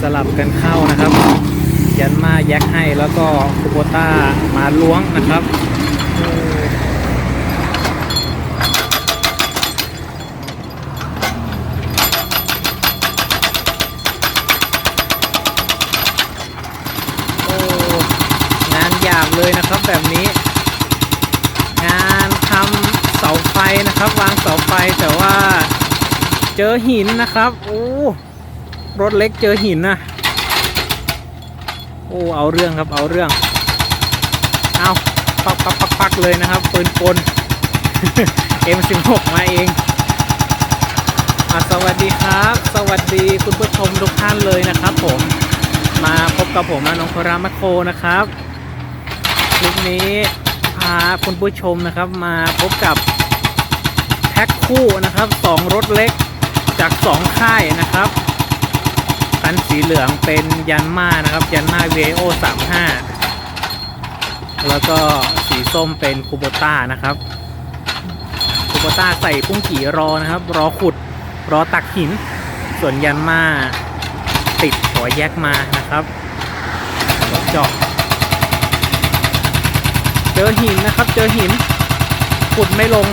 สลับกันเข้านะครับ ยันมาแยกให้แล้วก็คูโบต้ามาล้วงนะครับโอ้โอ้งานหยาบเลยนะครับแบบนี้งานทำเสา นะครับ วางเสาไฟแต่ว่าเจอหินนะครับ โอ้รถเล็กเจอหินนะโอ้เอาเรื่องครับเอาเรื่องเอาปักปักปักปักเลยนะครับปืนกล M16 มาเองอสวัสดีครับ สวัสดีคุณผู้ชมทุกท่านเลยนะครับผมมาพบกับผมนะน้องโครามาโคนะครับคลิปนี้พาคุณผู้ชมนะครับมาพบกับ พ็คคู่นะครับสองรถเล็กจากสองค่ายนะครับคันสีเหลืองเป็นยันมานะครับยันมาเวโอ35 แล้วก็สีส้มเป็นคูโบต้านะครับคูโบต้าใส่ปุ้งกี่รอนะครับ รอขุดรอตักหิน ส่วนยันมาติดหัวแยกมานะครับหัวเจาะเจอหินนะครับ เจอหินขุดไม่ลง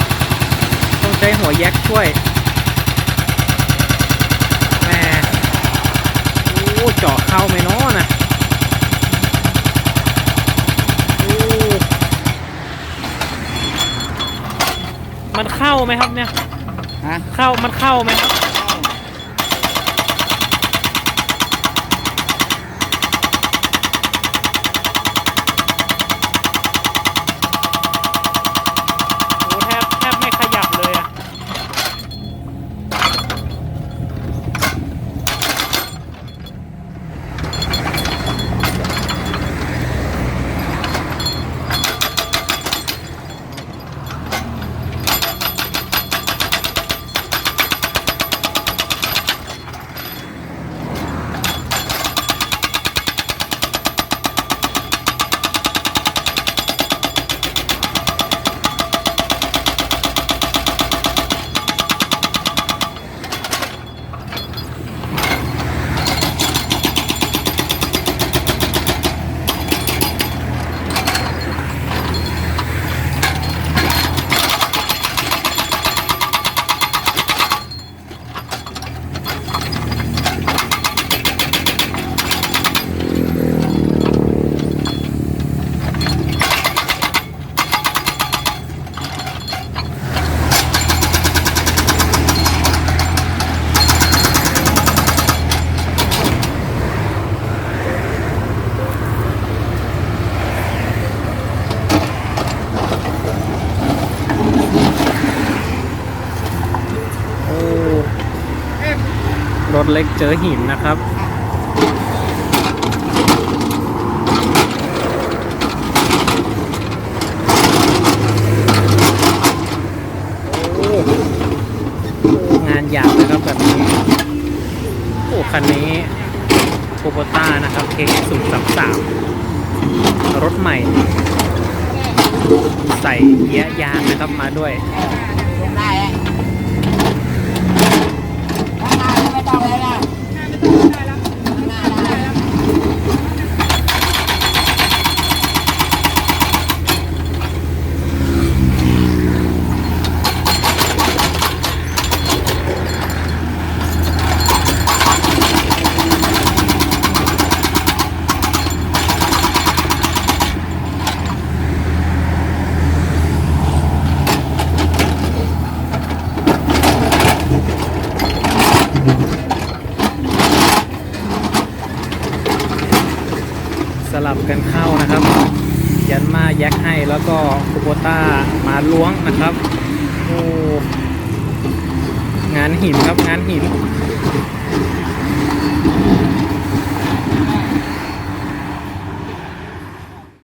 ต้องใช้หัวแยกช่วยแหมโอ้เจาะเข้าไหมเนาะนะโอ้มันเข้าไหมครับเนี่ย ฮะ เข้ามันเข้าไหมครับ เล็กเจอหินนะครับ งานหยาบเลยครับแบบนี้ โอ้คันนี้โคโบต้านะครับ เคสุดสามสามรถใหม่ ใส่เยียยางนะครับมาด้วยได้ฮะข้างหน้าไม่ต้องเลยนะข้างหน้าได้ สลับกันเข้านะครับ ยันมาแยกให้แล้วก็คูโบต้ามาล้วงนะครับ โอ้ งานหินครับงานหิน